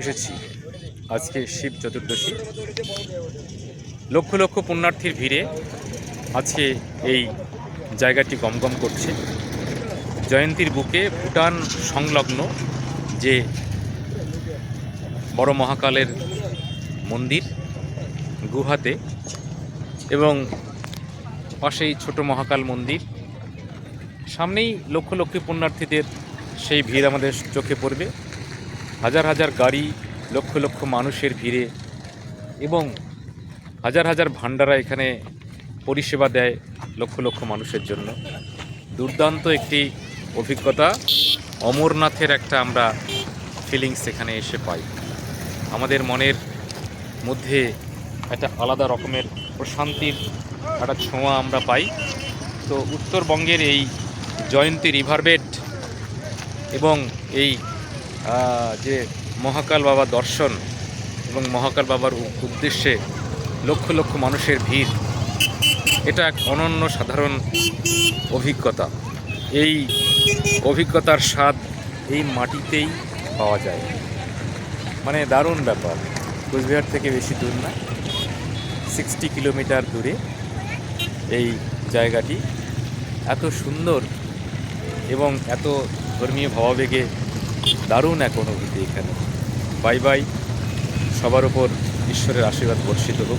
এসেছি। আজকে শিব চতুর্দশী। লক্ষ লক্ষ পুণ্যার্থীর ভিড়ে আজকে এই জায়গাটি গমগম করছে। জয়ন্তীর বুকে ভুটান সংলগ্ন যে বড় মহাকালের মন্দির গুহাতে এবং পাশেই ছোট মহাকাল মন্দির, সামনেই লক্ষ লক্ষ পুণ্যার্থীদের সেই ভিড় আমাদের চোখে পড়বে। হাজার হাজার গাড়ি, লক্ষ লক্ষ মানুষের ভিড়ে এবং হাজার হাজার ভান্ডারা এখানে পরিষেবা দেয় লক্ষ লক্ষ মানুষের জন্য। দুর্দান্ত একটি অভিজ্ঞতা। অমরনাথের একটা আমরা ফিলিংস এখানে এসে পাই। আমাদের মনের মধ্যে একটা আলাদা রকমের প্রশান্তির একটা ছোঁয়া আমরা পাই। তো উত্তরবঙ্গের এই জয়ন্তী রিভারবেড এবং এই যে মহাকাল বাবা দর্শন এবং মহাকাল বাবার উদ্দেশ্যে লক্ষ লক্ষ মানুষের ভিড়, এটা এক অনন্য সাধারণ অভিজ্ঞতা। এই অভিজ্ঞতার স্বাদ এই মাটিতেই পাওয়া যায়। মানে দারুণ ব্যাপার। কোচবিহার থেকে বেশি দূর না। সিক্সটি কিলোমিটার দূরে এই জায়গাটি। এত সুন্দর এবং এত ধর্মীয় ভাবাবেগে দারুণ এক অনুভূতি এখানে। বাই বাই সবার উপর ঈশ্বরের আশীর্বাদ বর্ষিত হোক।